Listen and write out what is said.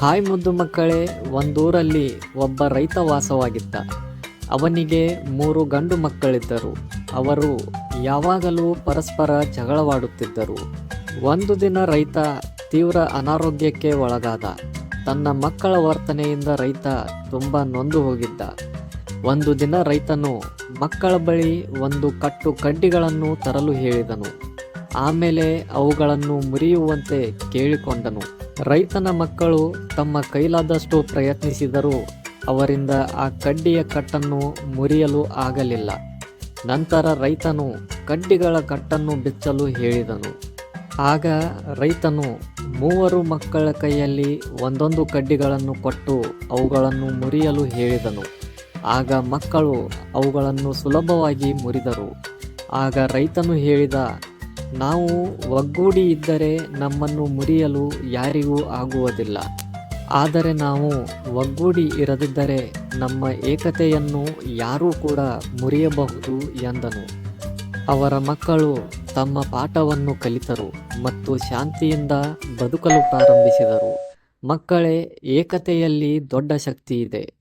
Hi ಮುದ್ದು ಮಕ್ಕಳೇ, ಒಂದೂರಲ್ಲಿ ಒಬ್ಬ ರೈತ ವಾಸವಾಗಿದ್ದ. ಅವನಿಗೆ ಮೂರು ಗಂಡು ಮಕ್ಕಳಿದ್ದರು. ಅವರು ಯಾವಾಗಲೂ ಪರಸ್ಪರ ಜಗಳವಾಡುತ್ತಿದ್ದರು. ಒಂದು ದಿನ ರೈತ ತೀವ್ರ ಅನಾರೋಗ್ಯಕ್ಕೆ ಒಳಗಾದ. ತನ್ನ ಮಕ್ಕಳ ವರ್ತನೆಯಿಂದ ರೈತ ತುಂಬ ನೊಂದು ಹೋಗಿದ್ದ. ಒಂದು ದಿನ ರೈತನು ಮಕ್ಕಳ ಬಳಿ ಒಂದು ಕಟ್ಟು ಕಡ್ಡಿಗಳನ್ನು ತರಲು ಹೇಳಿದನು. ಆಮೇಲೆ ಅವುಗಳನ್ನು ಮುರಿಯುವಂತೆ ಕೇಳಿಕೊಂಡನು. ರೈತನ ಮಕ್ಕಳು ತಮ್ಮ ಕೈಲಾದಷ್ಟು ಪ್ರಯತ್ನಿಸಿದರೂ ಅವರಿಂದ ಆ ಕಡ್ಡಿಯ ಕಟ್ಟನ್ನು ಮುರಿಯಲು ಆಗಲಿಲ್ಲ. ನಂತರ ರೈತನು ಕಡ್ಡಿಗಳ ಕಟ್ಟನ್ನು ಬಿಚ್ಚಲು ಹೇಳಿದನು. ಆಗ ರೈತನು ಮೂವರು ಮಕ್ಕಳ ಕೈಯಲ್ಲಿ ಒಂದೊಂದು ಕಡ್ಡಿಗಳನ್ನು ಕೊಟ್ಟು ಅವುಗಳನ್ನು ಮುರಿಯಲು ಹೇಳಿದನು. ಆಗ ಮಕ್ಕಳು ಅವುಗಳನ್ನು ಸುಲಭವಾಗಿ ಮುರಿದರು. ಆಗ ರೈತನು ಹೇಳಿದ ನಾವು ಒಗ್ಗೂಡಿ ಇದ್ದರೆ ನಮ್ಮನ್ನು ಮುರಿಯಲು ಯಾರಿಗೂ ಆಗುವುದಿಲ್ಲ. ಆದರೆ ನಾವು ಒಗ್ಗೂಡಿ ಇರದಿದ್ದರೆ ನಮ್ಮ ಏಕತೆಯನ್ನು ಯಾರೂ ಕೂಡ ಮುರಿಯಬಹುದು ಎಂದನು. ಅವರ ಮಕ್ಕಳು ತಮ್ಮ ಪಾಠವನ್ನು ಕಲಿತರು ಮತ್ತು ಶಾಂತಿಯಿಂದ ಬದುಕಲು ಪ್ರಾರಂಭಿಸಿದರು. ಮಕ್ಕಳೇ, ಏಕತೆಯಲ್ಲಿ ದೊಡ್ಡ ಶಕ್ತಿ ಇದೆ.